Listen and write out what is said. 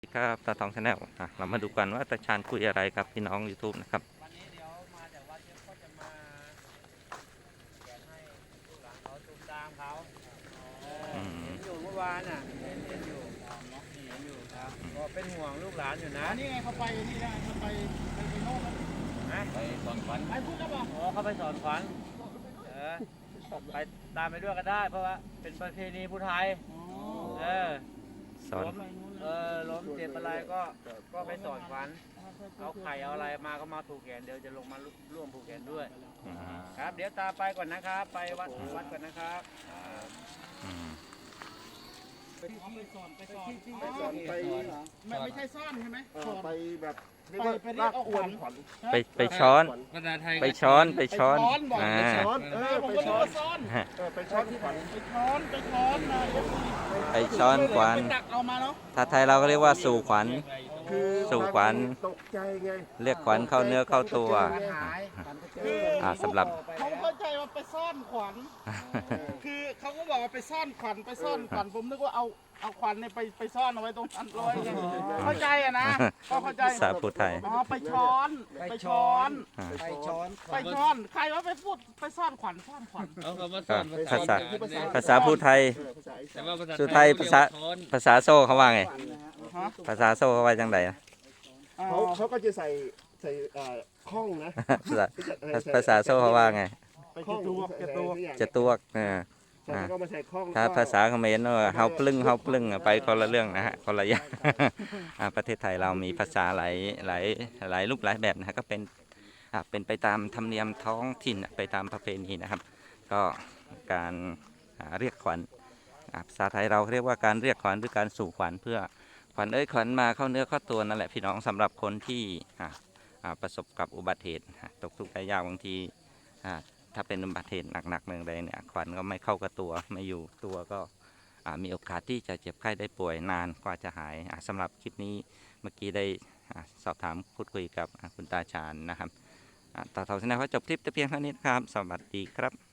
สวัสดีครับตาทองชาแนลเรามาดูกันว่าตาชาญคุยอะไรกับพี่น้อง YouTube นะครับวันนี้เดี๋ยวมาจากวัดเยอะก็จะมาแจกให้ลูกหลานเขาตูมตามเขาเอออืมเห็นอยู่เมื่อวานน่ะเห็นเห็นอยู่นี่เห็นอยู่ครับก็เป็นห่วงลูกหลานอยู่นะอันนี้ไงเขาไปนี่นะเขาไปไปไปโน่นแล้วนะไปตอนฝันไปพูดแล้วเปล่าอ๋อเขาไปสอนขวัญเออไปตามไปด้วยก็ได้ เพราะว่าเป็นประเพณีผู้ไทยอ๋อเออสอนล้ม เออล้มเจ็บอะไรก็ก็ไปสอนขวัญเอาไข่เอาอะไรมาก็มาผูกแขนเดี๋ยวจะลงมาร่วมผูกแขนด้วยอืมครับ เดี๋ยวตามไปก่อนนะครับ ไปวัดวัดก่อนนะครับอืม ไปสอนไปสอนไปสอนไปไม่ไม่ใช่ซ่อนใช่ไหมเอ่อสอนไปแบบเรียกว่าไปเรียกลากเอาอวนขขวัวัญญไปไปช้อน ภาษาไทยไปช้อนไปช้อนไปช้อนบอกอ่าไปช้อนเอเอออผมไปก็ช้รู้อนว่าซ่อนเออไปช้อนขวัญไปช้อนไปช้อนนะไปช้อนขวัญไปตักเอามาเนาะถ้าไทยเราก็เรียกว่าสู่ขวัญ คือสู่ขวัญ ตกใจไงเรียกขวัญเข้าเนื้อเข้าตัวอ่าสำหรับ เขาเข้าใจว่าไป ซ่อนขวัญ คือเขาก็บอกว่าไปซ่อนขวัญไปซ่อนขวัญผมนึกว่าเอาเอาขวัญเนี่ยไปไปซ่อนเอาไว้ตรงนั้นร้อยไงเข้าใจอะนะก็เข้าใจภาษาพูดไทย อ๋อไปช้อนไปช้อนอ่าไปช้อนไปช้อน ใครว่าไปพูดไปซ่อนขวัญซ่อนขวัญเอาคำว่าสก็อนภาษาเนี่ยภาษาพูดไทยเออภาษาอีสาแต่นว่าภาษาสุดท้ายภาษาเรียกว่ช้อนภาษาโซ่เขาว่าไงฮะภาษาโซ่เขาว่าจังไดอะอ๋อเขาเขาก็จะใส่ใส่เอ่อข้องนะภาษาภาษาโซ่เขาว่าไง ไปเก็บตัวเก็บตัวจะตัวกเออใช่แล้วก็มาใส่ข้องถ้าก็ภาษาเขมรว่าเฮาปลึงเฮาปลึงอะไปคนละเรื่องนะฮะคนละอย่าง อ่าประเทศไทยเรามีภาษาหลายหลายหลายรูปหลายแบบนะฮะก็เป็นอ่าเป็นไปตามธรรมเนียมท้องถิ่นอะไปตามประเพณีนะครับ ก็การอ่าเรียกขวัญอ่าภาษาไทยเราเรียกว่าการเรียกขวัญหรือการสู่ขวัญเพื่อขวัญเอ้ยขวัญมาเข้าเนื้อเข้าตัวนั่นแหละพี่น้องสำหรับคนที่อ่าอ่าประสบกับอุบัติเหตุอ่าตกทุกข์ได้ยากบางที อ่า ถ้าเป็นอุบัติเหตุหนักๆเมืองใดเนี่ยขวันก็ไม่เข้ากับตัวไม่อยู่ตัวก็มีโอกาสที่จะเจ็บไข้ได้ป่วยนานกว่าจะหายสำสำหรับคลิปนี้เมื่อกี้ได้สอบถามพูดคุยกับคุณตาชานนะครับอ่าตาเทาชนะก็จบคลิปแต่เพียงเท่านี้นะครับ สวัสดีครับ